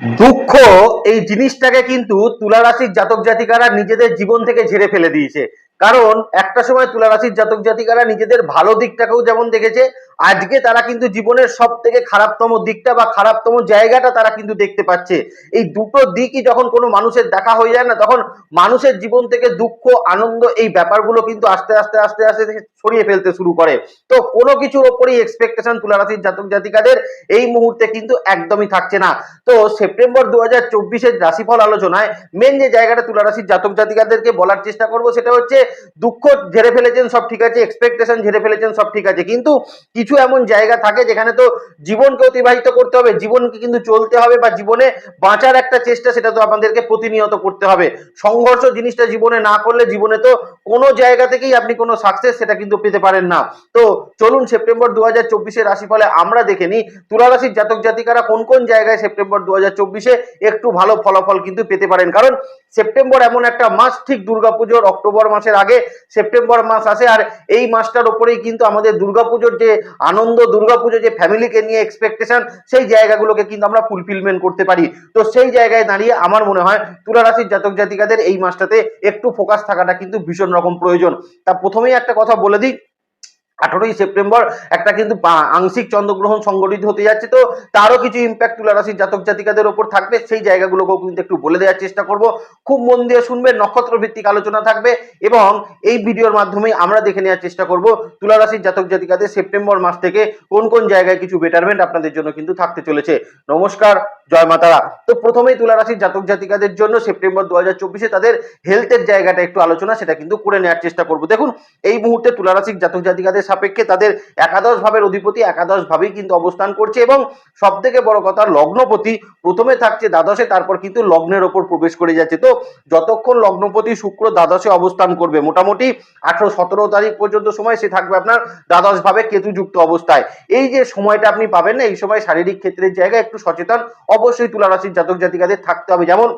দুঃখ, এই জিনিসটাকে কিন্তু তুলারাশির জাতক জাতিকারা নিজেদের জীবন থেকে ঝেড়ে ফেলে দিয়েছে। কারণ একটা সময় তুলারাশির জাতক জাতিকারা নিজেদের ভালো দিকটাকেও যেমন দেখেছে আজকে তারা কিন্তু জীবনের সব থেকে খারাপতম দিকটা বা খারাপতম জায়গাটা তারা কিন্তু দেখতে পাচ্ছে। এই দুটো দিকই যখন কোনো মানুষের দেখা হয়ে যায় না, তখন মানুষের জীবন থেকে দুঃখ, আনন্দ এই ব্যাপারগুলো কিন্তু আস্তে আস্তে আস্তে আস্তে ছড়িয়ে ফেলতে শুরু করে। তো কোনো কিছুর ওপরেই এক্সপেকটেশন তুলা রাশির জাতক জাতিকাদের এই মুহূর্তে কিন্তু একদমই থাকছে না। তো সেপ্টেম্বর দু হাজার চব্বিশের রাশিফল আলোচনায় মেন যে জায়গাটা তুলা রাশির জাতক জাতিকাদেরকে বলার চেষ্টা করব, সেটা হচ্ছে দুঃখ ঝেড়ে ফেলেছেন সব ঠিক আছে এক্সপেকটেশন ঝেড়ে ফেলেছেন সব ঠিক আছে। কিন্তু কিছু এমন জায়গা থাকে যেখানে তো জীবনকে অতিবাহিত করতে হবে, জীবনকে কিন্তু চলতে হবে বা জীবনে বাঁচার একটা চেষ্টা সেটা তো আপনাদেরকে প্রতিনিয়ত করতে হবে। সংঘর্ষ জিনিসটা জীবনে না করলে জীবনে তো কোনো জায়গা থেকেই আপনি কোনো সাকসেস সেটা কিন্তু পেতে পারেন না। তো চলুন সেপ্টেম্বর দু হাজার চব্বিশের রাশিফলে আমরা দেখে নিই তুলা রাশির জাতক জাতিকারা কোন কোন জায়গায় সেপ্টেম্বর দু হাজার চব্বিশে একটু ভালো ফলাফল কিন্তু পেতে পারেন। কারণ সেপ্টেম্বর এমন একটা মাস, ঠিক দুর্গাপুজোর অক্টোবর মাসের আগে সেপ্টেম্বর মাস আসে আর এই মাসটার ওপরেই কিন্তু আমাদের দুর্গাপুজোর যে আনন্দ, দুর্গাপুজো যে ফ্যামিলিকে নিয়ে এক্সপেকটেশন সেই জায়গাগুলোকে কিন্তু আমরা ফুলফিলমেন্ট করতে পারি। তো সেই জায়গায় দাঁড়িয়ে আমার মনে হয় তুলারাশির জাতক জাতিকাদের এই মাসটাতে একটু ফোকাস থাকাটা কিন্তু ভীষণ রকম প্রয়োজন। তা প্রথমেই একটা কথা বলে দিই আঠারোই সেপ্টেম্বর একটা কিন্তু আংশিক চন্দ্রগ্রহণ সংগঠিত হতে যাচ্ছে তো, তারও কিছু ইম্প্যাক্ট তুলা রাশির জাতক জাতিকাদের ওপর থাকবে, সেই জায়গাগুলোকেও কিন্তু একটু বলে দেওয়ার চেষ্টা করব। খুব মন দিয়ে শুনবে নক্ষত্র ভিত্তিক আলোচনা থাকবে এবং এই ভিডিওর মাধ্যমে আমরা দেখে নেওয়ার চেষ্টা করব তুলা রাশির জাতক জাতিকাদের সেপ্টেম্বর মাস থেকে কোন কোন জায়গায় কিছু বেটারমেন্ট আপনাদের জন্য কিন্তু থাকতে চলেছে। নমস্কার জয় মাতারা তো প্রথমেই তুলা রাশির জাতক জাতিকাদের জন্য সেপ্টেম্বর দু হাজার চব্বিশে তাদের হেলথের জায়গাটা একটু আলোচনা, সেটা কিন্তু করে নেওয়ার চেষ্টা করব। দেখুন, এই মুহূর্তে তুলা রাশির জাতক জাতিকাদের সাপেক্ষে তাদের একাদশ ভাবের অধিপতি একাদশ ভাবেই কিন্তু অবস্থান করছে এবং সব থেকে বড় কথা, লগ্নপতি প্রথমে থাকছে দ্বাদশে, তারপর কিন্তু লগ্নের ওপর প্রবেশ করে যাচ্ছে। তো যতক্ষণ লগ্নপতি শুক্র দ্বাদশে অবস্থান করবে, মোটামুটি আঠারো সতেরো তারিখ পর্যন্ত সময় সে থাকবে আপনার দ্বাদশ ভাবে কেতুযুক্ত অবস্থায়। এই যে সময়টা আপনি পাবেন না, এই সময় শারীরিক ক্ষেত্রের জায়গায় একটু সচেতন অবশ্যই তুলা রাশির জাতক জাতিকাদের থাকতে হবে। যেমন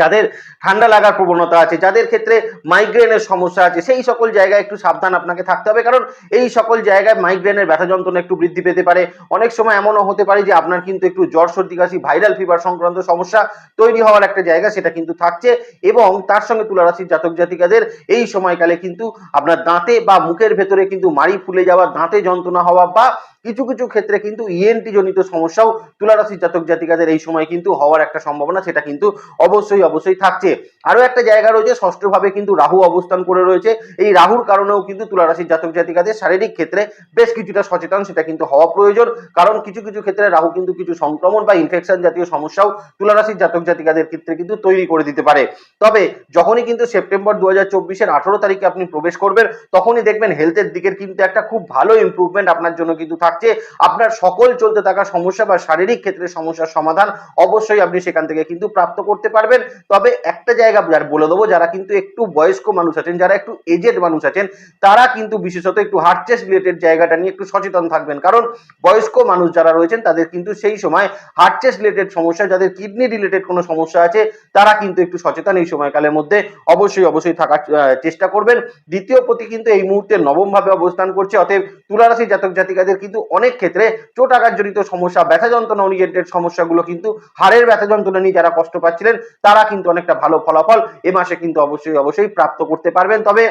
যাদের ঠান্ডা লাগার প্রবণতা আছে, যাদের ক্ষেত্রে মাইগ্রেনের সমস্যা আছে, সেই সকল জায়গায় একটু সাবধান আপনাকে থাকতে হবে। কারণ এই সকল জায়গায় মাইগ্রেনের ব্যথা যন্ত্রণা একটু বৃদ্ধি পেতে পারে। অনেক সময় এমনও হতে পারে যে আপনার কিন্তু একটু জ্বর, সর্দি, কাশি ভাইরাল ফিভার সংক্রান্ত সমস্যা তৈরি হওয়ার একটা জায়গা সেটা কিন্তু থাকছে এবং তার সঙ্গে তুলারাশির জাতক জাতিকাদের এই সময়কালে কিন্তু আপনার দাঁতে বা মুখের ভেতরে কিন্তু মাড়ি ফুলে যাওয়া, দাঁতে যন্ত্রণা হওয়া বা কিছু কিছু ক্ষেত্রে কিন্তু ইএনটি জনিত সমস্যাও তুলারাশির জাতক জাতিকাদের এই সময় কিন্তু হওয়ার একটা সম্ভাবনা, সেটা কিন্তু অবশ্যই অবশ্যই থাকছে। আরও একটা জায়গা রয়েছে, ষষ্ঠভাবে কিন্তু রাহু অবস্থান করে রয়েছে। এই রাহুর কারণেও কিন্তু তুলারাশির জাতক জাতিকাদের শারীরিক ক্ষেত্রে বেশ কিছুটা সচেতন, সেটা কিন্তু হওয়া প্রয়োজন। কারণ কিছু কিছু ক্ষেত্রে রাহু কিন্তু কিছু সংক্রমণ বা ইনফেকশন জাতীয় সমস্যাও তুলা রাশির জাতক জাতিকাদের ক্ষেত্রে কিন্তু তৈরি করে দিতে পারে। তবে যখনই কিন্তু সেপ্টেম্বর দু হাজার চব্বিশের আঠারো তারিখে আপনি প্রবেশ করবেন, তখনই দেখবেন হেলথের দিকের কিন্তু একটা খুব ভালো ইমপ্রুভমেন্ট আপনার জন্য কিন্তু থাকছে। আপনার সকল চলতে থাকা সমস্যা বা শারীরিক ক্ষেত্রে সমস্যার সমাধান অবশ্যই আপনি সেখান থেকে কিন্তু প্রাপ্ত করতে পারবেন। তবে একটা জায়গা যার বলে দেবো, যারা কিন্তু একটু বয়স্ক মানুষ আছেন, যারা একটু এজেড মানুষ আছেন, তারা কিন্তু বিশেষত একটু হার্ট চেস্ট রিলেটেড জায়গাটা নিয়ে একটু সচেতন থাকবেন। কারণ বয়স্ক মানুষ যারা রয়েছেন, তাদের কিন্তু সেই সময় হার্ট চেস্ট রিলেটেড সমস্যা, যাদের কিডনি রিলেটেড কোনো সমস্যা আছে, তারা কিন্তু একটু সচেতন এই সময়কালের মধ্যে অবশ্যই অবশ্যই থাকার চেষ্টা করবেন। দ্বিতীয় পতি কিন্তু এই মুহূর্তে নবম ভাবে অবস্থান করছে, অতএব তুলারাশি জাতক জাতিকাদের কিন্তু অনেক ক্ষেত্রে চোট আঘাতজনিত সমস্যা, ব্যথা যন্ত্রণা ওরিয়েন্টেড সমস্যাগুলো কিন্তু হাড়ের ব্যথা যন্ত্রণা নিয়ে যারা কষ্ট পাচ্ছিলেন তারা কিন্তু অনেকটা ভালো ফলাফল এ মাসে কিন্তু অবশ্যই অবশ্যই প্রাপ্ত করতে পারবেন। তবে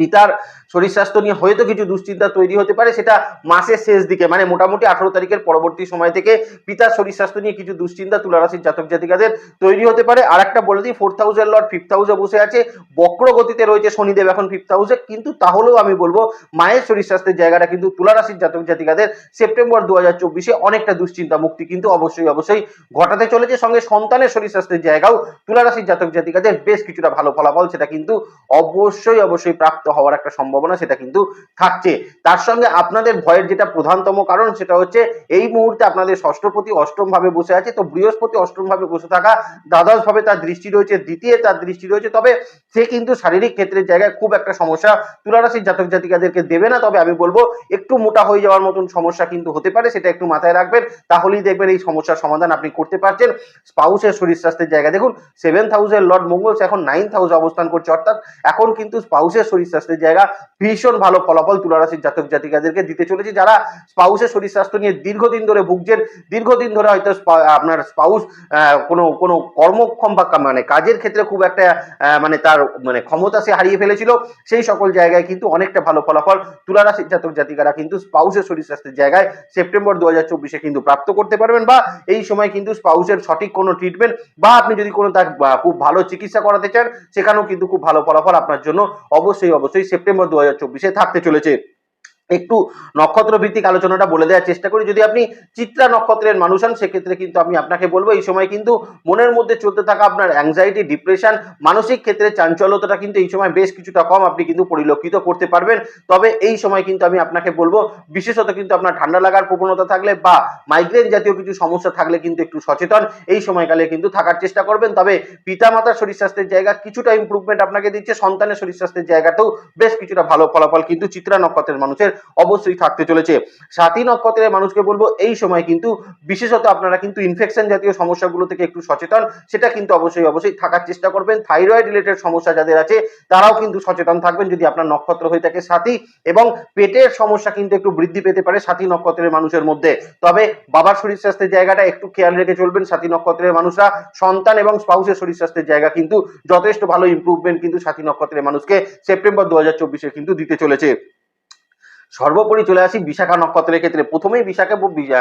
পিতার শরীর স্বাস্থ্য নিয়ে হয়তো কিছু দুশ্চিন্তা তৈরি হতে পারে, সেটা মাসের শেষ দিকে মানে মোটামুটি আঠারো তারিখের পরবর্তী সময় থেকে পিতার শরীর স্বাস্থ্য নিয়ে কিছু দুশ্চিন্তা তুলারাশির জাতক জাতিকাদের তৈরি হতে পারে। আর একটা বলে দিই ফোর্থ হাউসের লর্ড ফিফথ হাউসে বসে আছে বক্র গতিতে রয়েছে শনিদেব এখন ফিফথ হাউসে কিন্তু তাহলেও আমি বলব মায়ের শরীর স্বাস্থ্যের জায়গাটা কিন্তু তুলারাশির জাতক জাতিকাদের সেপ্টেম্বর দু হাজার চব্বিশে অনেকটা দুশ্চিন্তা মুক্তি কিন্তু অবশ্যই অবশ্যই ঘটাতে চলেছে। সঙ্গে সন্তানের শরীর স্বাস্থ্যের জায়গাও তুলারাশির জাতক জাতিকাদের বেশ কিছুটা ভালো ফলাফল, সেটা কিন্তু অবশ্যই অবশ্যই প্রাপ্ত হওয়ার একটা সম্ভাবনা সেটা কিন্তু থাকছে। তার সঙ্গে আপনাদের ভয়ের যেটা প্রধানতম কারণ সেটা হচ্ছে, এই মুহূর্তে আপনাদের ষষ্ঠপতি অষ্টম ভাবে বসে আছে, তো বৃহস্পতি অষ্টম ভাবে বসে থাকা দ্বাদশ ভাবে তার দৃষ্টি রয়েছে, দ্বিতীয় তার দৃষ্টি রয়েছে, তবে সে কিন্তু শারীরিক ক্ষেত্রের জায়গায় খুব একটা সমস্যা তুলারাশির জাতক জাতিকাদেরকে দেবে না, তবে আমি বলব একটু মোটা হয়ে যাওয়ার মতন সমস্যা কিন্তু হতে পারে, সেটা একটু মাথায় রাখবেন, তাহলেই দেখবেন এই সমস্যার সমাধান আপনি করতে পারছেন। স্পাউসের শরীর স্বাস্থ্যের জায়গা দেখুন সেভেন্থ হাউসের লর্ড মঙ্গল এখন নাইন্থ হাউসে অবস্থান করছে, অর্থাৎ এখন কিন্তু স্পাউসের শরীর স্বাস্থ্যের জায়গা ভীষণ ভালো ফলাফল তুলা রাশির জাতক জাতিকাদেরকে দিতে চলেছে। যারা স্পাউসের শরীর স্বাস্থ্য নিয়ে দীর্ঘদিন ধরে ভুগছেন, দীর্ঘদিন ধরে হয়তো আপনার স্পাউস কোনো কোনো কর্মক্ষম বা মানে কাজের ক্ষেত্রে খুব একটা মানে তার মানে ক্ষমতা সে হারিয়ে ফেলেছিল, সেই সকল জায়গায় কিন্তু অনেকটা ভালো ফলাফল তুলা রাশির জাতক জাতিকারা কিন্তু স্পাউসের শরীর স্বাস্থ্যের জায়গায় সেপ্টেম্বর দু হাজার চব্বিশে কিন্তু প্রাপ্ত করতে পারবেন বা এই সময় কিন্তু স্পাউসের সঠিক কোনো ট্রিটমেন্ট বা আপনি যদি কোনো তার খুব ভালো চিকিৎসা করাতে চান, সেখানেও কিন্তু খুব ভালো ফলাফল আপনার জন্য অবশ্যই অবশ্যই সেপ্টেম্বর দু হাজার চব্বিশে থাকতে চলেছে। একটু নক্ষত্র ভিত্তিক আলোচনাটা বলে দেওয়ার চেষ্টা করি। যদি আপনি চিত্রা নক্ষত্রের মানুষ হন, সেক্ষেত্রে কিন্তু আমি আপনাকে বলব, এই সময় কিন্তু মনের মধ্যে চলতে থাকা আপনার অ্যাংজাইটি ডিপ্রেশন মানসিক ক্ষেত্রে চাঞ্চল্যতাটা কিন্তু এই সময় বেশ কিছুটা কম। আপনি কিন্তু পরিলক্ষিত করতে পারবেন। তবে এই সময় কিন্তু আমি আপনাকে বলব, বিশেষত কিন্তু আপনার ঠান্ডা লাগার প্রবণতা থাকলে বা মাইগ্রেন জাতীয় কিছু সমস্যা থাকলে কিন্তু একটু সচেতন। এই সময়কালে কিন্তু থাকার চেষ্টা করবেন। তবে পিতামাতার শরীর স্বাস্থ্যের জায়গা কিছুটা ইমপ্রুভমেন্ট আপনাকে দিচ্ছে। সন্তানের শরীর স্বাস্থ্যের জায়গাতেও বেশ কিছুটা ভালো ফলাফল কিন্তু চিত্রা নক্ষত্রের মানুষের অবশ্যই থাকতে চলেছে। সাথী নক্ষত্রের মানুষকে বলব, এই সময় কিন্তু বিশেষত আপনারা কিন্তু ইনফেকশন জাতীয় সমস্যাগুলো থেকে একটু সচেতন, সেটা কিন্তু অবশ্যই অবশ্যই থাকার চেষ্টা করবেন। থাইরয়েড রিলেটেড সমস্যা যাদের আছে, তারাও কিন্তু সচেতন থাকবেন যদি আপনার নক্ষত্র হয়ে থাকে সাথী এবং পেটের সমস্যা কিন্তু একটু বৃদ্ধি পেতে পারে সাথী নক্ষত্রের মানুষের মধ্যে। তবে বাবার শরীর স্বাস্থ্যের জায়গাটা একটু খেয়াল রেখে চলবেন সাথী নক্ষত্রের মানুষরা, সন্তান এবং স্পাউসের শরীর স্বাস্থ্যের জায়গা কিন্তু যথেষ্ট ভালো ইমপ্রুভমেন্ট কিন্তু সাথী নক্ষত্রের মানুষকে সেপ্টেম্বর দু হাজার কিন্তু দিতে চলেছে। সর্বোপরি চলে আসি বিশাখা নক্ষত্রের ক্ষেত্রে। প্রথমেই বিশাখা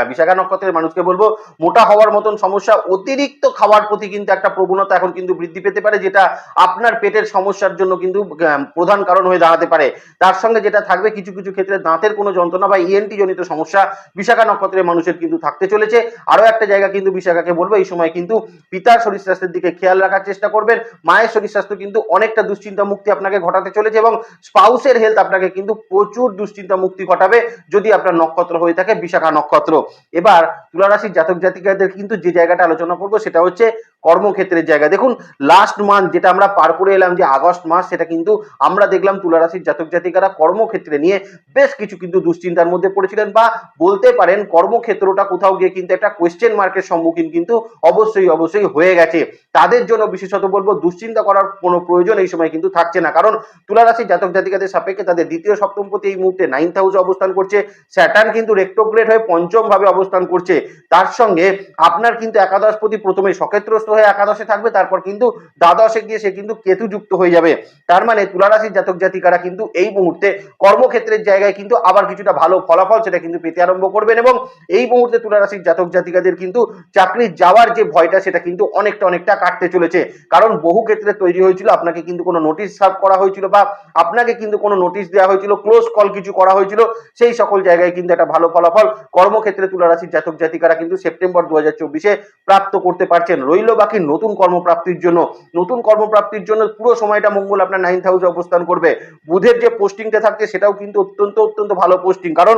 বিশাখা নক্ষত্রের মানুষকে বলব, মোটা হওয়ার মতন সমস্যা, অতিরিক্ত খাওয়ার প্রতি কিন্তু একটা প্রবণতা এখন কিন্তু বৃদ্ধি পেতে পারে, যেটা আপনার পেটের সমস্যার জন্য কিন্তু প্রধান কারণ হয়ে দাঁড়াতে পারে। তার সঙ্গে যেটা থাকবে, কিছু কিছু ক্ষেত্রে দাঁতের কোনো যন্ত্রণা বা ইএনটি জনিত সমস্যা বিশাখা নক্ষত্রের মানুষের কিন্তু থাকতে চলেছে। আরও একটা জায়গা কিন্তু বিশাখাকে বলব, এই সময় কিন্তু পিতার শরীর স্বাস্থ্যের দিকে খেয়াল রাখার চেষ্টা করবেন। মায়ের শরীর স্বাস্থ্য কিন্তু অনেকটা দুশ্চিন্তা মুক্তি আপনাকে ঘটাতে চলেছে এবং স্পাউসের হেলথ আপনাকে কিন্তু প্রচুর দুশ্চিন্তা মুক্তি ঘটাবে যদি আপনার নক্ষত্র হয়ে থাকে বিশাখা নক্ষত্র। এবার তুলারাশির জাতক জাতিকাদের কিন্তু যে জায়গাটা আলোচনা করব সেটা হচ্ছে কর্মক্ষেত্রের জায়গা। দেখুন লাস্ট মান্থ যেটা আমরা পার করে এলাম যে আগস্ট মাস, সেটা কিন্তু আমরা দেখলাম তুলারাশির জাতক জাতিকারা কর্মক্ষেত্রে নিয়ে বেশ কিছু কিন্তু দুশ্চিন্তার মধ্যে পড়েছিলেন বা বলতে পারেন কর্মক্ষেত্রটা কোথাও গিয়ে কিন্তু একটা কোয়েশ্চেন মার্কের সম্মুখীন কিন্তু অবশ্যই অবশ্যই হয়ে গেছে। তাদের জন্য বিশেষত বলব, দুশ্চিন্তা করার কোনো প্রয়োজন এই সময় কিন্তু থাকছে না। কারণ তুলারাশির জাতক জাতিকাদের সাপেক্ষে তাদের দ্বিতীয় সপ্তমপতি এই মুহূর্তে নাইন্থ হাউসে অবস্থান করছে। স্যাটার্ন কিন্তু রেক্টোগ্রেড হয়ে পঞ্চম ভাবে অবস্থান করছে। তার সঙ্গে আপনার কিন্তু একাদশপতি প্রথমে সক্ষেত্রস্থ হয়ে একাদশে থাকবে, তারপর কিন্তু দ্বাদশে গিয়ে সে কিন্তু কেতু যুক্ত হয়ে যাবে। তার মানে তুলারাশির জাতক জাতিকারা কিন্তু এই মুহূর্তে কর্মক্ষেত্রের জায়গায় কিন্তু আবার কিছুটা ভালো ফলাফল সেটা কিন্তু পেতে আরম্ভ করবেন এবং এই মুহূর্তে তুলারাশির জাতক জাতিকাদের কিন্তু চাকরি যাওয়ার যে ভয়টা সেটা কিন্তু অনেকটা অনেকটা কাটতে চলেছে। কারণ বহু ক্ষেত্রে তৈরি হয়েছিল, আপনাকে কিন্তু কোনো নোটিশ সার্ভ করা হয়েছিল বা আপনাকে কিন্তু কোনো নোটিশ দেওয়া হয়েছিল, ক্লোজ কল কিছু করা হয়েছিল, সেই সকল জায়গায় কিন্তু একটা ভালো ফলাফল কর্মক্ষেত্রে তুলারাশির জাতক জাতিকারা কিন্তু সেপ্টেম্বর দু হাজার চব্বিশে প্রাপ্ত করতে পারছেন। রইল বাকি নতুন কর্মপ্রাপ্তির জন্য, নতুন কর্মপ্রাপ্তির জন্য পুরো সময়টা মঙ্গল আপনার নাইন্থ হাউসে অবস্থান করবে। বুধের যে পোস্টিংটা থাকছে, সেটাও কিন্তু অত্যন্ত অত্যন্ত ভালো পোস্টিং কারণ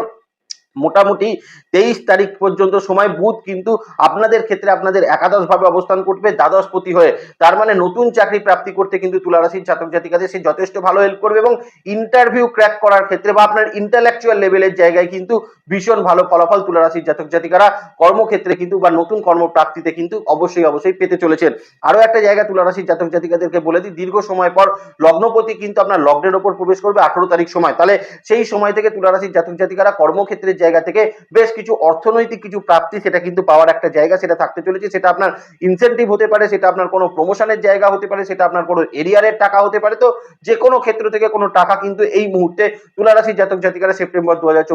মোটামুটি তেইশ তারিখ পর্যন্ত সময়, বুধ কিন্তু আপনাদের ক্ষেত্রে আপনাদের একাদশ ভাবে অবস্থান করবে, দ্বাদশপতি হয়ে। তার মানে নতুন চাকরি প্রাপ্তি করতে কিন্তু তুলারাশির জাতক জাতিকাদের সে যথেষ্ট ভালো হেল্প করবে এবং ইন্টারভিউ ক্র্যাক করার ক্ষেত্রে বা আপনার ইন্টালেকচুয়াল লেভেলের জায়গায় কিন্তু ভীষণ ভালো ফলাফল তুলারাশির জাতক জাতিকারা কর্মক্ষেত্রে কিন্তু বা নতুন কর্মপ্রাপ্তিতে কিন্তু অবশ্যই অবশ্যই পেতে চলেছেন। আরও একটা জায়গা তুলারাশির জাতক জাতিকাদেরকে বলে দিই, দীর্ঘ সময় পর লগ্নপতি কিন্তু আপনার লগ্নের ওপর প্রবেশ করবে, আঠারো তারিখ সময়। তাহলে সেই সময় থেকে তুলারাশির জাতক জাতিকারা কর্মক্ষেত্রের জায়গা থেকে বেশ কিছু অর্থনৈতিক কিছু প্রাপ্তি সেটা কিন্তু পাওয়ার একটা জায়গা সেটা থাকতে চলেছে, সেটা আপনার ইনসেন্টিভ হতে পারে, সেটা আপনার কোনো প্রমোশনের জায়গা হতে পারে, সেটা আপনার কোনো এরিয়ারের টাকা হতে পারে। তো যে কোনো ক্ষেত্র থেকে কোনো টাকা কিন্তু এই মুহূর্তে তুলারাশির জাতক জাতিকারা সেপ্টেম্বর দু হাজার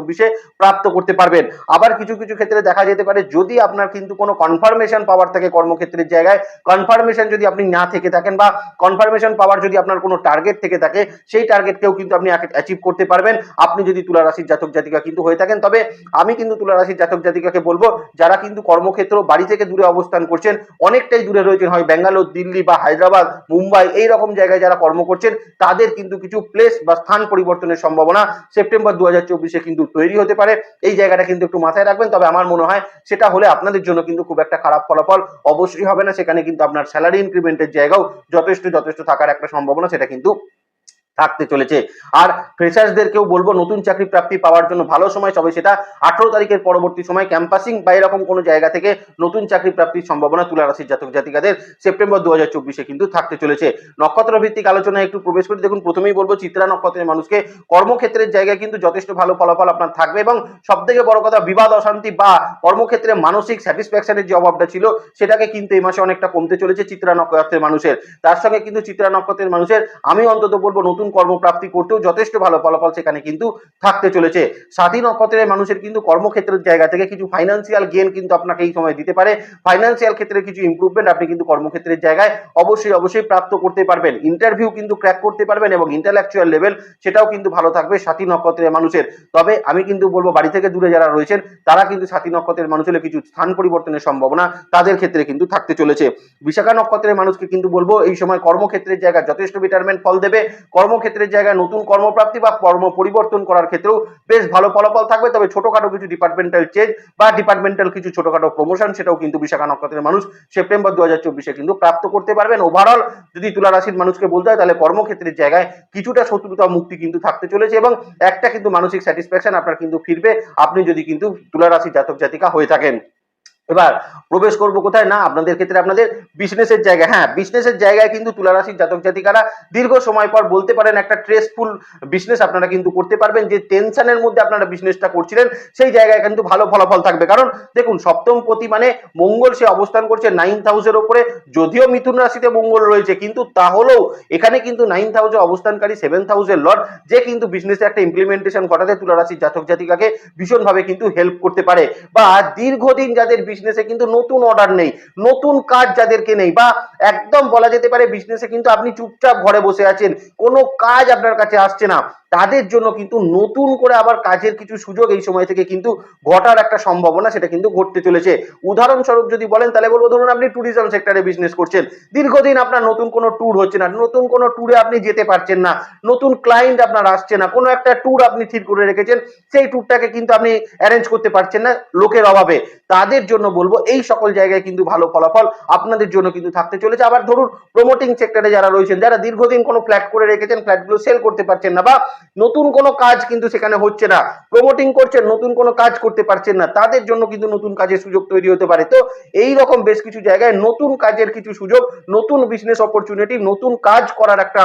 প্রাপ্ত করতে পারবেন। আবার কিছু কিছু ক্ষেত্রে দেখা যেতে পারে, যদি আপনার কিন্তু কোনো কনফার্মেশন পাওয়ার থাকে কর্মক্ষেত্রের জায়গায় কনফার্মেশন যদি আপনি না থেকে থাকেন বা কনফার্মেশন পাওয়ার যদি আপনার কোনো টার্গেট থেকে থাকে, সেই টার্গেটকেও কিন্তু আপনি অ্যাচিভ করতে পারবেন। আপনি যদি তুলা রাশির জাতক জাতিকা কিন্তু হয়ে থাকেন, তবে আমি কিন্তু তুলা রাশির জাতক জাতিকাকে বলব, যারা কিন্তু কর্মক্ষেত্র বাড়ি থেকে দূরে অবস্থান করছেন, অনেকটাই দূরে রয়েছেন, হয় ব্যাঙ্গালোর, দিল্লি বা হায়দ্রাবাদ, মুম্বাই, এই রকম জায়গায় যারা কর্ম করছেন, তাদের কিন্তু কিছু প্লেস বা স্থান পরিবর্তনের সম্ভাবনা সেপ্টেম্বর দু হাজার চব্বিশে কিন্তু তৈরি হতে পারে। এই জায়গাটা কিন্তু একটু মাথায় রাখবেন, তবে আমার মনে হয় সেটা হলে আপনাদের জন্য কিন্তু খুব একটা খারাপ ফলাফল অবশ্যই হবে না। সেখানে কিন্তু আপনার স্যালারি ইনক্রিমেন্টের জায়গাও যথেষ্ট যথেষ্ট থাকার একটা সম্ভাবনা, সেটা কিন্তু থাকতে চলেছে। আর ফ্রেশার্সদেরকেও বলব নতুন চাকরি প্রাপ্তি পাওয়ার জন্য ভালো সময়, তবে সেটা আঠারো তারিখের পরবর্তী সময় ক্যাম্পাসিং বা এরকম কোনো জায়গা থেকে নতুন চাকরি প্রাপ্তির সম্ভাবনা তুলা রাশির জাতক জাতিকাদের সেপ্টেম্বর দু হাজার চব্বিশে কিন্তু থাকতে চলেছে। নক্ষত্র ভিত্তিক আলোচনায় একটু প্রবেশ করি দেখুন, প্রথমেই বলব চিত্রা নক্ষত্রের মানুষকে কর্মক্ষেত্রের জায়গায় কিন্তু যথেষ্ট ভালো ফলাফল আপনার থাকবে এবং সব থেকে বড় কথা বিবাদ, অশান্তি বা কর্মক্ষেত্রে মানসিক স্যাটিসফ্যাকশনের যে অভাবটা ছিল, সেটাকে কিন্তু এই মাসে অনেকটা কমতে চলেছে চিত্রা নক্ষত্রের মানুষের। তার সঙ্গে কিন্তু চিত্রা নক্ষত্রের মানুষের, আমি অন্তত বলব নতুন কর্মপ্রাপ্তি করতেও যথেষ্ট ভালো ফলাফল সেখানে কিন্তু থাকতে চলেছে। সাথী নক্ষত্রের মানুষের কিন্তু কর্মক্ষেত্রের জায়গা থেকে কিছু ফাইন্যান্সিয়াল গেন কিন্তু আপনাকে এই সময় দিতে পারে। ফাইন্যান্সিয়াল ক্ষেত্রে কিছু ইমপ্রুভমেন্ট আপনি কিন্তু কর্মক্ষেত্রের জায়গায় অবশ্যই অবশ্যই প্রাপ্ত করতে পারবেন। ইন্টারভিউ কিন্তু ক্র্যাক করতে পারবেন এবং ইন্টালেকচুয়াল লেভেল সেটাও কিন্তু ভালো থাকবে সাথী নক্ষত্রের মানুষের। তবে আমি কিন্তু বলব, বাড়ি থেকে দূরে যারা রয়েছেন, তারা কিন্তু সাথী নক্ষত্রের মানুষ হলে কিছু স্থান পরিবর্তনের সম্ভাবনা তাদের ক্ষেত্রে কিন্তু থাকতে চলেছে। বিশাখা নক্ষত্রের মানুষকে কিন্তু বলব, এই সময় কর্মক্ষেত্রের জায়গায় যথেষ্ট বেটারমেন্ট ফল দেবে। কর্মক্ষেত্রের জায়গায় নতুন কর্মপ্রাপ্তি বা কর্ম পরিবর্তন করার ক্ষেত্রেও বেশ ভালো ফলাফল থাকবে। তবে ছোটখাটো কিছু ডিপার্টমেন্টাল চেঞ্জ বা ডিপার্টমেন্টাল কিছু ছোটখাটো প্রমোশন সেটাও কিন্তু বিশাখা নক্ষত্রের মানুষ সেপ্টেম্বর দু হাজার চব্বিশে কিন্তু প্রাপ্ত করতে পারবেন। ওভারঅল যদি তুলা রাশির মানুষকে বলতে হয়, তাহলে কর্মক্ষেত্রের জায়গায় কিছুটা শত্রুতা মুক্তি কিন্তু থাকতে চলেছে এবং একটা কিন্তু মানসিক স্যাটিসফ্যাকশন আপনার কিন্তু ফিরবে। আপনি যদি কিন্তু তুলা রাশির জাতক জাতিকা হয়ে থাকেন। এবার প্রবেশ করব কোথায়? না, আপনাদের ক্ষেত্রে আপনাদের বিজনেসের জায়গায়। হ্যাঁ বিজনেসের জায়গায় কিন্তু তুলা রাশির জাতক জাতিকারা দীর্ঘ সময় পর বলতে পারেন একটা স্ট্রেসফুল বিজনেস আপনারা কিন্তু করতে পারবেন। যে টেনশনের মধ্যে আপনারা বিজনেসটা করছিলেন, সেই জায়গায় কিন্তু ভালো ফলাফল থাকবে। কারণ দেখুন, সপ্তম পতি মানে মঙ্গল সে অবস্থান করছে নাইন হাউসের ওপরে যদিও মিথুন রাশিতে মঙ্গল রয়েছে, কিন্তু তাহলেও এখানে কিন্তু নাইন হাউসে অবস্থানকারী সেভেন হাউসের লর্ড যে কিন্তু বিজনেসে একটা ইমপ্লিমেন্টেশন ঘটাতে তুলা রাশির জাতক জাতিকাকে ভীষণভাবে কিন্তু হেল্প করতে পারে। বা দীর্ঘদিন যাদের বিজনেসে কিন্তু নতুন অর্ডার নেই, নতুন কাজ যাদেরকে নেই বা একদম বলা যেতে পারে বিজনেসে কিন্তু আপনি চুপচাপ ঘরে বসে আছেন, কোনো কাজ আপনার কাছে আসছে না। তাদের জন্য কিন্তু নতুন করে আবার কাজের কিছু সুযোগ এই সময় থেকে কিন্তু ঘটার একটা সম্ভাবনা সেটা কিন্তু ঘটতে চলেছে। উদাহরণস্বরূপ যদি বলেন, তাহলে বলব ধরুন আপনি ট্যুরিজম সেক্টরে বিজনেস করছেন। দীর্ঘদিন আপনার নতুন কোনো ট্যুর হচ্ছে না, নতুন কোনো ট্যুরে আপনি যেতে পারছেন না, নতুন ক্লায়েন্ট আপনার আসছে না, কোনো একটা ট্যুর আপনি ঠিক করে রেখেছেন, সেই ট্যুরটাকে কিন্তু আপনি অ্যারেঞ্জ করতে পারছেন না লোকের অভাবে। তাদের জন্য বলব এই সকল জায়গায় কিন্তু ভালো ফলাফল আপনাদের জন্য কিন্তু থাকতে চলেছে। আবার ধরুন প্রমোটিং সেক্টরে যারা রয়েছেন, যারা দীর্ঘদিন কোনো ফ্ল্যাট করে রেখেছেন ফ্ল্যাটগুলো সেল করতে পারছেন না বা নতুন কোনো কাজ কিন্তু সেখানে হচ্ছে না। প্রমোটিং করছেন, নতুন কোনো কাজ করতে পারছেন না। তাদের জন্য কিন্তু নতুন কাজের সুযোগ তৈরি হতে পারে। তো এই রকম বেশ কিছু জায়গায় নতুন কাজের কিছু সুযোগ, নতুন বিজনেস অপরচুনিটি নতুন কাজ করার একটা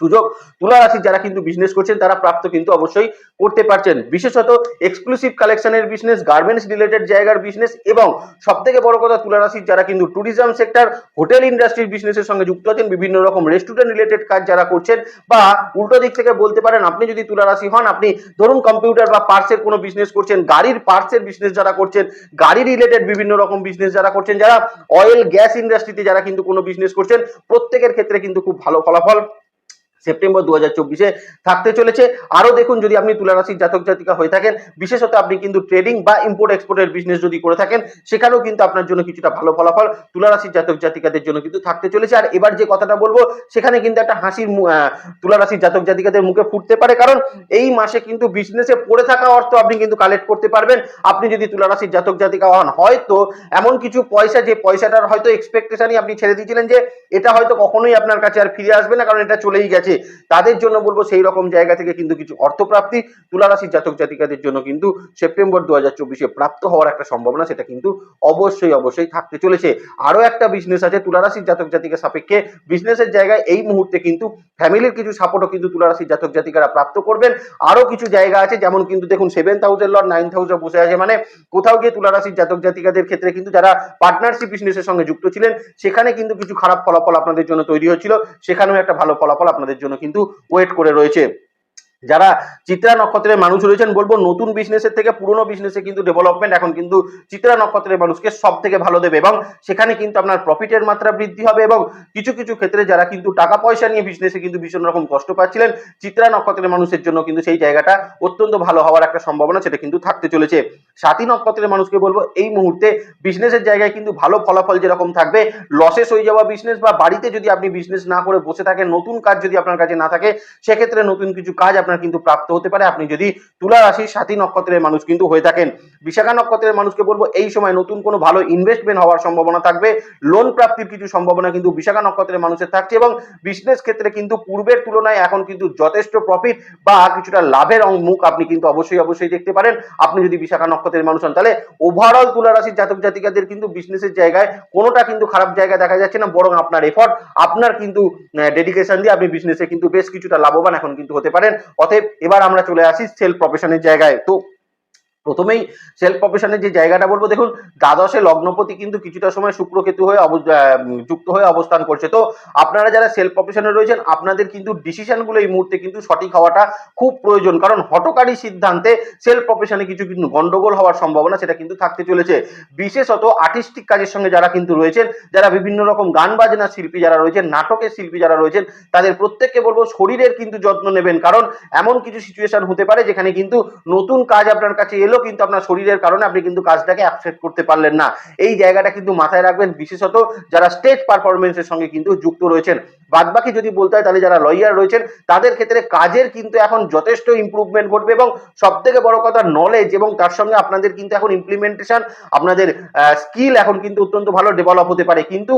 সুযোগ। তুলা রাশির যারা কিন্তু বিজনেস করছেন, তারা প্রাপ্ত কিন্তু অবশ্যই করতে পারছেন। বিশেষত এক্সক্লুসিভ কালেকশনের বিজনেস গার্মেন্টস রিলেটেড জায়গার বিজনেস এবং সব থেকে বড় কথা তুলা রাশির যারা কিন্তু ট্যুরিজম সেক্টর হোটেল ইন্ডাস্ট্রির বিজনেসের সঙ্গে যুক্ত আছেন, বিভিন্ন রকম রেস্টুরেন্ট রিলেটেড কাজ যারা করছেন বা উল্টো দিক থেকে বলতে পারেন, আপনি যদি তুলা রাশি হন, আপনি ধরুন কম্পিউটার বা পার্সের কোনো বিজনেস করছেন, গাড়ির পার্সের বিজনেস যারা করছেন, গাড়ি রিলেটেড বিভিন্ন রকম বিজনেস যারা করছেন, যারা অয়েল গ্যাস ইন্ডাস্ট্রিতে যারা কিন্তু কোনো বিজনেস করছেন, প্রত্যেকের ক্ষেত্রে কিন্তু খুব ভালো ফলাফল সেপ্টেম্বর দু হাজার চব্বিশে থাকতে চলেছে। আরও দেখুন যদি আপনি তুলা রাশির জাতক জাতিকা হয়ে থাকেন বিশেষত আপনি কিন্তু ট্রেডিং বা ইম্পোর্ট এক্সপোর্টের বিজনেস যদি করে থাকেন সেখানেও কিন্তু আপনার জন্য কিছুটা ভালো ফলাফল তুলা রাশির জাতক জাতিকাদের জন্য কিন্তু থাকতে চলেছে। আর এবার যে কথাটা বলব সেখানে কিন্তু একটা হাসির মু- আহ, তুলা রাশির জাতক জাতিকাদের মুখে ফুটতে পারে। কারণ এই মাসে কিন্তু বিজনেসে পড়ে থাকা অর্থ আপনি কিন্তু কালেক্ট করতে পারবেন। আপনি যদি তুলারাশির জাতক জাতিকা হন হয়তো এমন কিছু পয়সা যে পয়সাটার হয়তো এক্সপেকটেশনই আপনি ছেড়ে দিয়েছিলেন যে এটা হয়তো কখনোই আপনার কাছে আর ফিরে আসবে না কারণ এটা চলেই গেছে। তাদের জন্য বলব সেই রকম জায়গা থেকে কিন্তু কিছু অর্থপ্রাপ্তি তুলা রাশির জাতক জাতিকাদের জন্য কিন্তু সেপ্টেম্বর দু হাজার চব্বিশে প্রাপ্ত হওয়ার একটা সম্ভাবনা, সেটা কিন্তু অবশ্যই অবশ্যই থাকতে চলেছে। আরও একটা বিজনেস আছে তুলা রাশির জাতক জাতিকা সাপেক্ষে। বিজনেসের জায়গায় এই মুহূর্তে কিন্তু ফ্যামিলির কিছু সাপোর্টও কিন্তু তুলা রাশির জাতক জাতিকারা প্রাপ্ত করবেন। আরও কিছু জায়গা আছে, যেমন কিন্তু দেখুন সেভেন থাউজেন্ড লর নাইন্থ হাউসে বসে আছে। মানে কোথাও গিয়ে তুলা রাশির জাতক জাতিকাদের ক্ষেত্রে কিন্তু যারা পার্টনারশিপ বিজনেসের সঙ্গে যুক্ত ছিলেন, সেখানে কিন্তু কিছু খারাপ ফলাফল আপনাদের জন্য তৈরি হচ্ছিল সেখানেও একটা ভালো ফলাফল আপনাদের জন্য কিন্তু ওয়েট করে রয়েছে। যারা চিত্রা নক্ষত্রের মানুষ রয়েছেন, বলব নতুন বিজনেসের থেকে পুরনো বিজনেসে কিন্তু ডেভেলপমেন্ট এখন কিন্তু চিত্রা নক্ষত্রের মানুষকে সব থেকে ভালো দেবে এবং সেখানে কিন্তু আপনার প্রফিটের মাত্রা বৃদ্ধি হবে এবং কিছু কিছু ক্ষেত্রে যারা কিন্তু টাকা পয়সা নিয়ে বিজনেসে কিন্তু ভীষণ রকম কষ্ট পাচ্ছিলেন, চিত্রা নক্ষত্রের মানুষের জন্য কিন্তু সেই জায়গাটা অত্যন্ত ভালো হওয়ার একটা সম্ভাবনা সেটা কিন্তু থাকতে চলেছে। সাতী নক্ষত্রের মানুষকে বলব এই মুহূর্তে বিজনেসের জায়গায় কিন্তু ভালো ফলাফল যেরকম থাকবে লসেস হয়ে যাওয়া বিজনেস বা বাড়িতে যদি আপনি বিজনেস না করে বসে থাকেন, নতুন কাজ যদি আপনার কাছে না থাকে, সেক্ষেত্রে নতুন কিছু কাজ আপনার কিন্তু প্রাপ্ত হতে পারে। আপনি যদি তুলা রাশির সাথী নক্ষত্রের মানুষ কিন্তু হয়ে থাকেন, বিশাখা নক্ষত্রের মানুষকে বলব, এই সময় নতুন কোনো ভালো ইনভেস্টমেন্ট হওয়ার সম্ভাবনা থাকবে। লোন প্রাপ্তির কিছু সম্ভাবনা কিন্তু বিশাখা নক্ষত্রের মানুষের থাকছে এবং বিজনেস ক্ষেত্রে কিন্তু পূর্বের তুলনায় এখন কিন্তু যথেষ্ট প্রফিট বা কিছুটা লাভের মুখ আপনি কিন্তু অবশ্যই অবশ্যই দেখতে পারেন। আপনি যদি বিশাখা নক্ষত্রের মানুষ হন, তাহলে ওভারঅল তুলা রাশির জাতক জাতিকাদের কিন্তু বিজনেসের জায়গায় কোনোটা কিন্তু খারাপ জায়গা দেখা যাচ্ছে না, বরং আপনার এফর্ট আপনার কিন্তু ডেডিকেশন দিয়ে আপনি বিজনেসে কিন্তু বেশ কিছুটা লাভবান এখন কিন্তু হতে পারেন। অতএব এবার আমরা চলে আসি সেল প্রফেশনের জায়গায়। তো প্রথমেই সেলফ প্রফেশনের যে জায়গাটা বলব, দেখুন, দ্বাদশে লগ্নপতি কিন্তু কিছুটা সময় শুক্রকেতু হয়ে যুক্ত হয়ে অবস্থান করছে। তো আপনারা যারা সেলফ প্রফেশনে রয়েছেন, আপনাদের কিন্তু ডিসিশনগুলো এই মুহূর্তে কিন্তু সঠিক হওয়াটা খুব প্রয়োজন। কারণ হটকারী সিদ্ধান্তে সেলফ প্রফেশনে কিছু কিন্তু গন্ডগোল হওয়ার সম্ভাবনা সেটা কিন্তু থাকতে চলেছে। বিশেষত আর্টিস্টিক কাজের সঙ্গে যারা কিন্তু রয়েছেন, যারা বিভিন্ন রকম গান বাজনা শিল্পী যারা রয়েছেন, নাটকের শিল্পী যারা রয়েছেন, তাদের প্রত্যেককে বলব, শরীরের কিন্তু যত্ন নেবেন। কারণ এমন কিছু সিচুয়েশন হতে পারে যেখানে কিন্তু নতুন কাজ আপনার কাছে এলো কিন্তু আপনার শরীরের কারণে আপনি কিন্তু কাজটাকে অ্যাকসেপ্ট করতে পারলেন না। এই জায়গাটা কিন্তু মাথায় রাখবেন, বিশেষত যারা স্টেজ পারফরমেন্সের সঙ্গে কিন্তু যুক্ত রয়েছেন। বাদবাকি যদি বলতে হয়, তাহলে যারা লয়ার রয়েছেন, তাদের ক্ষেত্রে কাজের কিন্তু এখন যথেষ্ট ইমপ্রুভমেন্ট ঘটবে এবং সব থেকে বড় কথা নলেজ এবং তার সঙ্গে আপনাদের কিন্তু এখন ইমপ্লিমেন্টেশন আপনাদের স্কিল এখন কিন্তু অত্যন্ত ভালো ডেভেলপ হতে পারে। কিন্তু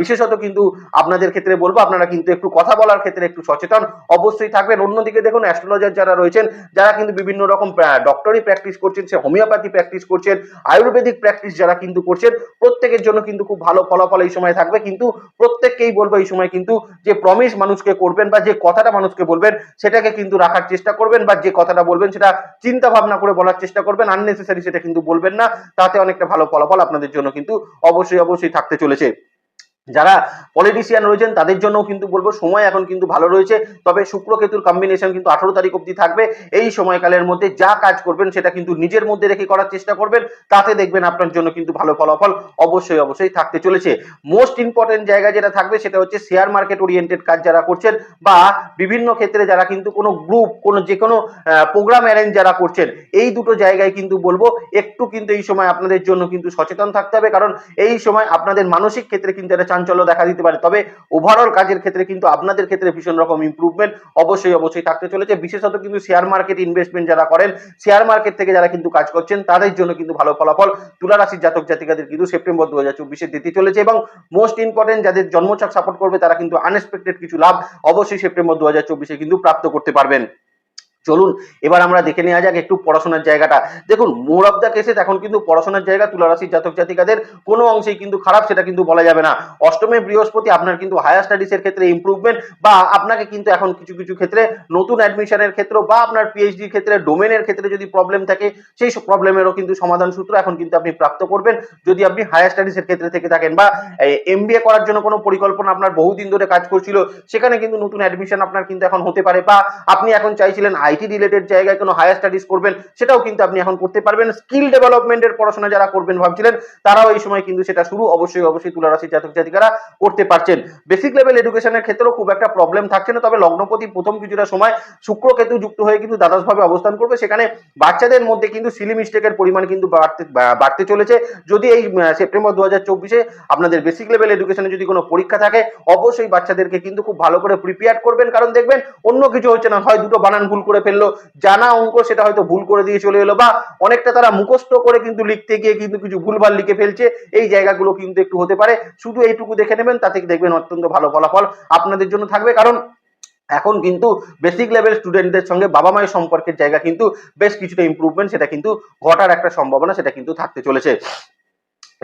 বিশেষত কিন্তু আপনাদের ক্ষেত্রে বলব, আপনারা কিন্তু একটু কথা বলার ক্ষেত্রে একটু সচেতন অবশ্যই থাকবেন। অন্যদিকে দেখুন অ্যাস্ট্রোলজার যারা রয়েছেন, যারা কিন্তু বিভিন্ন রকম ডক্টরি প্র্যাকটিস করছেন, সে হোমিওপ্যাথি প্র্যাকটিস করছেন, আয়ুর্বেদিক প্র্যাকটিস যারা কিন্তু করছেন, প্রত্যেকের জন্য কিন্তু খুব ভালো ফলাফল এই সময় থাকবে। কিন্তু প্রত্যেককেই বলব এই সময় কিন্তু যে প্রমিস মানুষকে করবেন বা যে কথাটা মানুষকে বলবেন, সেটাকে কিন্তু রাখার চেষ্টা করবেন বা যে কথাটা বলবেন সেটা চিন্তা ভাবনা করে বলার চেষ্টা করবেন। আননেসেসারি সেটা কিন্তু বলবেন না। তাতে অনেকটা ভালো ফলাফল আপনাদের জন্য কিন্তু অবশ্যই অবশ্যই থাকতে চলেছে। যারা পলিটিশিয়ান রয়েছেন, তাদের জন্য কিন্তু বলব, সময় এখন কিন্তু ভালো রয়েছে। তবে শুক্র কেতুর কম্বিনেশন কিন্তু আঠারো তারিখ অবধি থাকবে। এই সময়কালের মধ্যে যা কাজ করবেন, সেটা কিন্তু নিজের মধ্যে রেখে করার চেষ্টা করবেন। তাতে দেখবেন আপনার জন্য কিন্তু ভালো ফলাফল অবশ্যই অবশ্যই থাকতে চলেছে। মোস্ট ইম্পর্টেন্ট জায়গা যেটা থাকবে, সেটা হচ্ছে শেয়ার মার্কেট ওরিয়েন্টেড কাজ যারা করছেন, বা বিভিন্ন ক্ষেত্রে যারা কিন্তু কোনো গ্রুপ কোনো যে কোনো প্রোগ্রাম অ্যারেঞ্জ যারা করছেন, এই দুটো জায়গায় কিন্তু বলব, একটু কিন্তু এই সময় আপনাদের জন্য কিন্তু সচেতন থাকতে হবে। কারণ এই সময় আপনাদের মানসিক ক্ষেত্রে কিন্তু একটা চাঞ্চল্য দেখা দিতে পারে। তবে ওভারঅল কাজের ক্ষেত্রে কিন্তু আপনাদের ক্ষেত্রে ভীষণ রকম ইমপ্রুভমেন্ট অবশ্যই অবশ্যই থাকতে চলেছে। বিশেষত কিন্তু শেয়ার মার্কেট ইনভেস্টমেন্ট যারা করেন শেয়ার মার্কেট থেকে যারা কিন্তু কাজ করছেন, তাদের জন্য কিন্তু ভালো ফলাফল তুলা রাশির জাতক জাতিকাদের কিন্তু সেপ্টেম্বর দু হাজার চব্বিশে দিতে চলেছে এবং মোস্ট ইম্পর্টেন্ট যাদের জন্মছক সাপোর্ট করবে, তারা কিন্তু আনএক্সপেক্টেড কিছু লাভ অবশ্যই সেপ্টেম্বর দু হাজার চব্বিশে কিন্তু প্রাপ্ত করতে পারবেন। চলুন, এবার আমরা দেখে নেওয়া যাক একটু পড়াশোনার জায়গাটা। দেখুন মোর অফ দ্য কেসে এখন কিন্তু পড়াশোনার জায়গা তুলারাশির জাতক জাতিকাদের কোনো অংশেই কিন্তু খারাপ, সেটা কিন্তু বলা যাবে না। অষ্টমে বৃহস্পতি, আপনার কিন্তু হায়ার স্টাডিজের ক্ষেত্রে ইমপ্রুভমেন্ট বা আপনাকে কিন্তু এখন কিছু কিছু ক্ষেত্রে নতুন অ্যাডমিশনের ক্ষেত্রে বা আপনার পিএইচডির ক্ষেত্রে ডোমেনের ক্ষেত্রে যদি প্রবলেম থাকে, সেই সব প্রবলেমেরও কিন্তু সমাধান সূত্র এখন কিন্তু আপনি প্রাপ্ত করবেন। যদি আপনি হায়ার স্টাডিজের ক্ষেত্রে থেকে থাকেন বা এমবিএ করার জন্য কোনো পরিকল্পনা আপনার বহুদিন ধরে কাজ করছিল, সেখানে কিন্তু নতুন অ্যাডমিশন আপনার কিন্তু এখন হতে পারে বা আপনি এখন চাইছিলেন আইটি রিলেটেড জায়গায় কোনো হায়ার স্টাডিজ করবেন, সেটাও কিন্তু আপনি এখন করতে পারবেন। স্কিল ডেভেলপমেন্টের পড়াশোনা যারা করবেন ভাবছিলেন, তারাও এই সময় কিন্তু সেটা শুরু অবশ্যই অবশ্যই তুলারাশি জাতক জাতিকারা করতে পারছেন। বেসিক লেভেল এডুকেশনের ক্ষেত্রেও খুব একটা প্রবলেম থাকছে না, তবে লগ্নপতি প্রথম কিছুটা সময় শুক্র কেতু যুক্ত হয়ে কিন্তু দ্বাদশভাবে অবস্থান করবে। সেখানে বাচ্চাদের মধ্যে কিন্তু সিলি মিস্টেকের পরিমাণ কিন্তু বাড়তে বাড়তে চলেছে। যদি এই সেপ্টেম্বর দু হাজার চব্বিশে আপনাদের বেসিক লেভেল এডুকেশনে যদি কোনো পরীক্ষা থাকে, অবশ্যই বাচ্চাদেরকে কিন্তু খুব ভালো করে প্রিপেয়ার করবেন। কারণ দেখবেন অন্য কিছু হচ্ছে না, হয় দুটো বানান ভুল করে ফেলল, জানা অঙ্ক সেটা হয়তো ভুল করে দিয়ে চলে এলো বা অনেকটা তারা মুখস্থ করে কিন্তু লিখতে গিয়ে কিন্তু কিছু ভুলভাল লিখে ফেলছে। এই জায়গাগুলো কিন্তু একটু হতে পারে। শুধু এইটুকু দেখে নেবেন, তাতে দেখবেন অত্যন্ত ভালো ফলাফল আপনাদের জন্য থাকবে। কারণ এখন কিন্তু বেসিক লেভেল স্টুডেন্টদের সঙ্গে বাবা মায়ের সম্পর্কের জায়গা কিন্তু বেশ কিছুটা ইমপ্রুভমেন্ট সেটা কিন্তু ঘটার একটা সম্ভাবনা সেটা কিন্তু থাকতে চলেছে।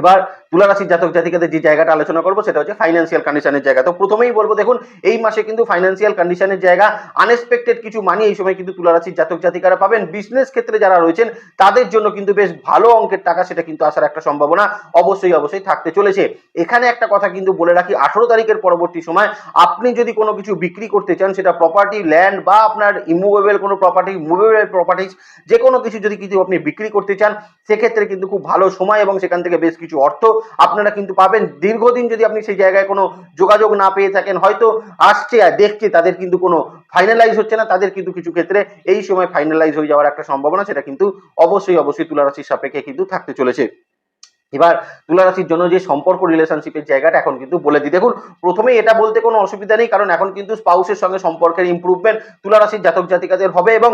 এবার তুলা রাশির জাতক জাতিকাদের যে জায়গাটা আলোচনা করব, সেটা হচ্ছে ফাইন্যান্সিয়াল কন্ডিশনের জায়গা। তো প্রথমেই বলব, দেখুন, এই মাসে কিন্তু ফাইন্যান্সিয়াল কন্ডিশনের জায়গা আনএক্সপেক্টেড কিছু মানি এই সময় কিন্তু তুলা রাশির জাতক জাতিকারা পাবেন। বিজনেস ক্ষেত্রে যারা রয়েছেন, তাদের জন্য কিন্তু বেশ ভালো অঙ্কের টাকা সেটা কিন্তু আসার একটা সম্ভাবনা অবশ্যই অবশ্যই থাকতে চলেছে। এখানে একটা কথা কিন্তু বলে রাখি, আঠারো তারিখের পরবর্তী সময় আপনি যদি কোনো কিছু বিক্রি করতে চান, সেটা প্রপার্টি ল্যান্ড বা আপনার ইমুভেবল কোনো প্রপার্টি মুভেবল প্রপার্টিজ যে কোনো কিছু যদি কিছু আপনি বিক্রি করতে চান, সেক্ষেত্রে কিন্তু খুব ভালো সময় এবং সেখান থেকে বেশ কিছু অর্থ আপনারা কিন্তু পাবেন। দীর্ঘদিন যদি আপনি সেই জায়গায় কোনো যোগাযোগ না পেয়ে থাকেন, হয়তো আসছে আর দেখছে, তাদের কিন্তু কোনো ফাইনালাইজ হচ্ছে না, তাদের কিন্তু কিছু ক্ষেত্রে এই সময় ফাইনালাইজ হয়ে যাওয়ার একটা সম্ভাবনা, সেটা কিন্তু অবশ্যই অবশ্যই তুলারাশির সাপেক্ষে কিন্তু থাকতে চলেছে। এবার তুলা রাশির জন্য যে সম্পর্ক রিলেশনশিপের জায়গাটা এখন কিন্তু বলে দিই। দেখুন, প্রথমেই এটা বলতে কোনো অসুবিধা নেই, কারণ এখন কিন্তু স্পাউসের সঙ্গে সম্পর্কের ইম্প্রুভমেন্ট তুলা রাশির জাতক জাতিকাদের হবে এবং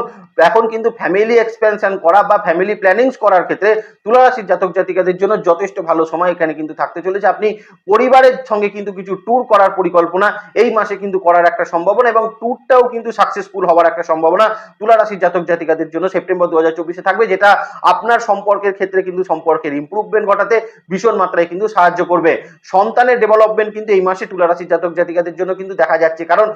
এখন কিন্তু ফ্যামিলি এক্সপেনশন করা বা ফ্যামিলি প্ল্যানিংস করার ক্ষেত্রে তুলা রাশির জাতক জাতিকাদের জন্য যথেষ্ট ভালো সময় এখানে কিন্তু থাকতে চলেছে। আপনি পরিবারের সঙ্গে কিন্তু কিছু ট্যুর করার পরিকল্পনা এই মাসে কিন্তু করার একটা সম্ভাবনা এবং ট্যুরটাও কিন্তু সাকসেসফুল হওয়ার একটা সম্ভাবনা তুলা রাশির জাতক জাতিকাদের জন্য সেপ্টেম্বর দু থাকবে, যেটা আপনার সম্পর্কের ক্ষেত্রে কিন্তু সম্পর্কের ইমপ্রুভমেন্ট ঘটাতে ভীষণ মাত্রায় কিন্তু সাহায্য করবে। সন্তানের ডেভেলপমেন্ট কিন্তু এই মাসে তুলা রাশির জাতক জাতিকাদের জন্য কিন্তু দেখা যাচ্ছে। কারণ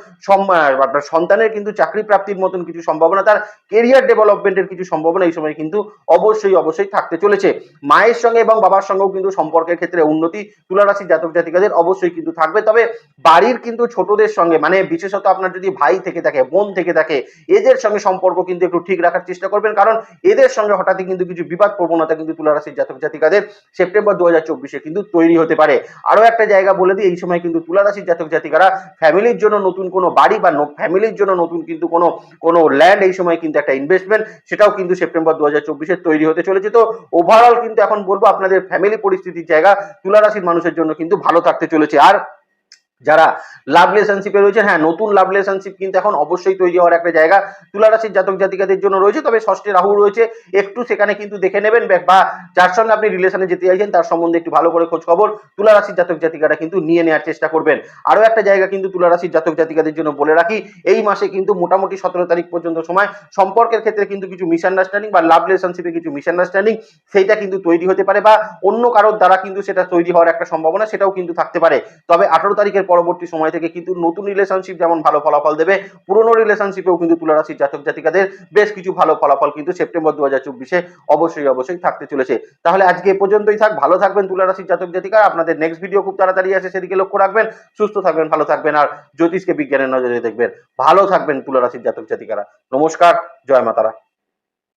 আপনার সন্তানের কিন্তু চাকরি প্রাপ্তির মতন কিছু সম্ভাবনা, তার কেরিয়ার ডেভেলপমেন্টের কিছু সম্ভাবনা এই সময় কিন্তু অবশ্যই অবশ্যই থাকতে চলেছে। মায়ের সঙ্গে এবং বাবার সঙ্গেও কিন্তু সম্পর্কের ক্ষেত্রে উন্নতি তুলা রাশির জাতক জাতিকাদের অবশ্যই কিন্তু থাকবে। তবে বাড়ির কিন্তু ছোটদের সঙ্গে মানে বিশেষত আপনার যদি ভাই থেকে থাকে, বোন থেকে থাকে, এদের সঙ্গে সম্পর্ক কিন্তু একটু ঠিক রাখার চেষ্টা করবেন। কারণ এদের সঙ্গে হঠাৎই কিন্তু কিছু বিবাদ প্রবণতা কিন্তু তুলা রাশির জাতক জাতিকাদের সেপ্টেম্বর দু হাজার চব্বিশে কিন্তু তৈরি হতে পারে। আরও একটা জায়গা বলে দিই, এই সময় কিন্তু তুলা রাশির জাতক জাতিকারা ফ্যামিলির জন্য নতুন কোনো বাড়ি বা ফ্যামিলির জন্য নতুন কিন্তু কোনো কোনো ল্যান্ড এই সময় কিন্তু একটা ইনভেস্টমেন্ট সেটাও কিন্তু সেপ্টেম্বর দু হাজার চব্বিশে তৈরি হতে চলেছে। তো ওভারঅল কিন্তু এখন বলব, আপনাদের ফ্যামিলি পরিস্থিতির জায়গা তুলা রাশির মানুষের জন্য কিন্তু ভালো থাকতে চলেছে। আর যারা লাভ রিলেশনশিপে রয়েছে হ্যাঁ নতুন লাভ রিলেশনশিপ কিন্তু এখন অবশ্যই তৈরি হওয়ার একটা জায়গা। তুলা রাশির জাতক জাতিকাদের জন্য রয়েছে, তবে ষষ্ঠে রাহু রয়েছে, একটু সেখানে কিন্তু দেখে নেবেন, বা- যার সঙ্গে আপনি রিলেশনে যেতে চাইছেন, তার সম্বন্ধে একটু ভালো করে খোঁজ খবর তুলা রাশির জাতক জাতিকারা কিন্তু নিয়ে নেওয়ার চেষ্টা করবেন। আরও একটা জায়গা কিন্তু তুলা রাশির জাতক জাতিকাদের জন্য বলে রাখি, এই মাসে কিন্তু মোটামুটি সতেরো তারিখ পর্যন্ত সময়, সম্পর্কের ক্ষেত্রে কিন্তু কিছু মিসআন্ডারস্ট্যান্ডিং বা লাভ রিলেশনশিপে কিছু মিসআন্ডারস্ট্যান্ডিং সেইটা কিন্তু তৈরি হতে পারে, বা অন্য কারোর দ্বারা কিন্তু সেটা তৈরি হওয়ার একটা সম্ভাবনা, সেটাও কিন্তু থাকতে পারে। তবে আঠারো তারিখের পরবর্তী সময় থেকে কিন্তু নতুন রিলেশনশিপ যেমন ভালো ফলাফল দেবে, পুরনো রিলেশনশিপেও কিন্তু তুলা রাশির জাতক জাতিকাদের বেশ কিছু ভালো ফলাফল কিন্তু সেপ্টেম্বর দু হাজার চব্বিশে অবশ্যই অবশ্যই থাকতে চলেছে। তাহলে আজকে এ পর্যন্তই থাক, ভালো থাকবেন তুলা রাশির জাতক জাতিকা আপনাদের নেক্সট ভিডিও খুব তাড়াতাড়ি আছে সেদিকে লক্ষ্য রাখবেন, সুস্থ থাকবেন, ভালো থাকবেন, আর জ্যোতিষকে বিজ্ঞানের নজরে দেখবেন। ভালো থাকবেন তুলা রাশির জাতক জাতিকারা। নমস্কার, জয় মাতারা।